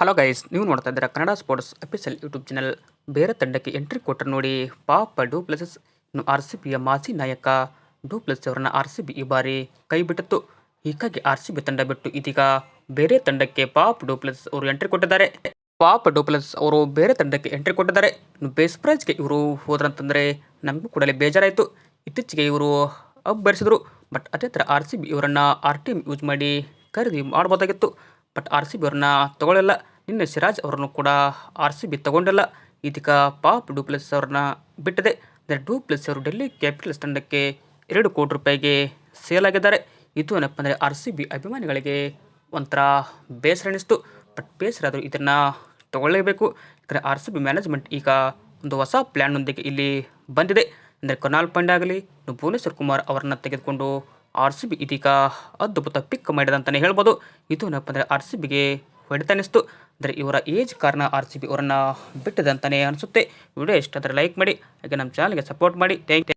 Hello guys ನೀವು ನೋಡ್ತಾ ಇದ್ದೀರಾ Kannada sports official YouTube channel ಬೇರೆ ತಂಡಕ್ಕೆ ಎಂಟ್ರಿ ಕೊಟ್ಟರು ನೋಡಿ, ಪಾಪ ಡೂ ಪ್ಲಸಸ್ ಇನ್ನು ಆರ್ ಸಿ ಬಿಯ ಮಾಜಿ ನಾಯಕ ಡೂ ಪ್ಲಸ್ ಅವರನ್ನು ಆರ್ ಸಿ ಬಿ ಈ ಬಾರಿ ಕೈ ಬಿಟ್ಟಿತ್ತು. ಹೀಗಾಗಿ ಆರ್ ಸಿ ಬಿ ತಂಡ ಬಿಟ್ಟು ಇದೀಗ ಬೇರೆ ತಂಡಕ್ಕೆ ಪಾಪ್ ಡೂ ಪ್ಲಸ್ ಅವರು ಎಂಟ್ರಿ ಕೊಟ್ಟಿದ್ದಾರೆ. ಪಾಪ್ ಡೂ ಪ್ಲಸ್ ಅವರು ಬೇರೆ ತಂಡಕ್ಕೆ ಎಂಟ್ರಿ ಕೊಟ್ಟಿದ್ದಾರೆ. ಇನ್ನು ಬೇಸ್ ಪ್ರೈಜ್ಗೆ ಇವರು ಹೋದ್ರಂತಂದರೆ ನಮಗೂ ಕೂಡಲೇ ಬೇಜಾರಾಯಿತು. ಇತ್ತೀಚೆಗೆ ಇವರು ಅಬ್ಬರಿಸಿದರು. ಬಟ್ ಅದೇ ಥರ ಆರ್ ಸಿ ಬಿ ಇವರನ್ನು ಆರ್ ಟಿ ಯೂಸ್ ಮಾಡಿ ಖರೀದಿ ಮಾಡ್ಬೋದಾಗಿತ್ತು. ಬಟ್ ಆರ್ ಸಿ ಬಿ ಅವ್ರನ್ನ ತಗೊಳ್ಳಲ್ಲ. ನಿನ್ನೆ ಸಿರಾಜ್ ಅವರನ್ನು ಕೂಡ ಆರ್ ಸಿ ಬಿ ತಗೊಂಡಿಲ್ಲ. ಇದೀಗ ಪಾಪ್ ಡೂಪ್ಲೆಸ್ ಅವ್ರನ್ನ ಬಿಟ್ಟಿದೆ. ಅಂದರೆ ಡೂಪ್ಲೆಸ್ ಅವರು ಡೆಲ್ಲಿ ಕ್ಯಾಪಿಟಲ್ಸ್ ತಂಡಕ್ಕೆ ಎರಡು ಕೋಟಿ ರೂಪಾಯಿಗೆ ಸೇಲ್ ಆಗಿದ್ದಾರೆ. ಇದು ಏನಪ್ಪ ಅಂದರೆ ಆರ್ ಸಿ ಬಿ ಅಭಿಮಾನಿಗಳಿಗೆ ಒಂಥರ ಬೇಸರ ಅನ್ನಿಸ್ತು. ಬಟ್ ಬೇಸರ ಆದರೂ ಇದನ್ನು ತಗೊಳ್ಳೇಬೇಕು. ಯಾಕಂದರೆ ಆರ್ ಸಿ ಬಿ ಮ್ಯಾನೇಜ್ಮೆಂಟ್ ಈಗ ಒಂದು ಹೊಸ ಪ್ಲ್ಯಾನ್ನೊಂದಿಗೆ ಇಲ್ಲಿ ಬಂದಿದೆ. ಅಂದರೆ ಕೊನಾಲ್ ಪಾಂಡೆ ಆಗಲಿ, ಭುವನೇಶ್ವರ್ ಕುಮಾರ್ ಅವರನ್ನು ತೆಗೆದುಕೊಂಡು ಆರ್ ಸಿ ಬಿ ಇದೀಗ ಅದ್ಭುತ ಪಿಕ್ ಮಾಡಿದೆ ಅಂತಲೇ ಹೇಳ್ಬೋದು. ಇದು ಏನಪ್ಪ ಅಂದರೆ ಆರ್ ಸಿ ಬಿಗೆ ಹೊಡೆತ ಅನ್ನಿಸ್ತು ಅಂದರೆ ಇವರ ಏಜ್ ಕಾರಣ ಆರ್ ಸಿ ಬಿ ಅವರನ್ನು ಬಿಟ್ಟಿದೆ ಅನಿಸುತ್ತೆ. ವಿಡಿಯೋ ಇಷ್ಟ ಆದರೆ ಲೈಕ್ ಮಾಡಿ, ಹಾಗೆ ನಮ್ಮ ಚಾನಲ್ಗೆ ಸಪೋರ್ಟ್ ಮಾಡಿ. Thank you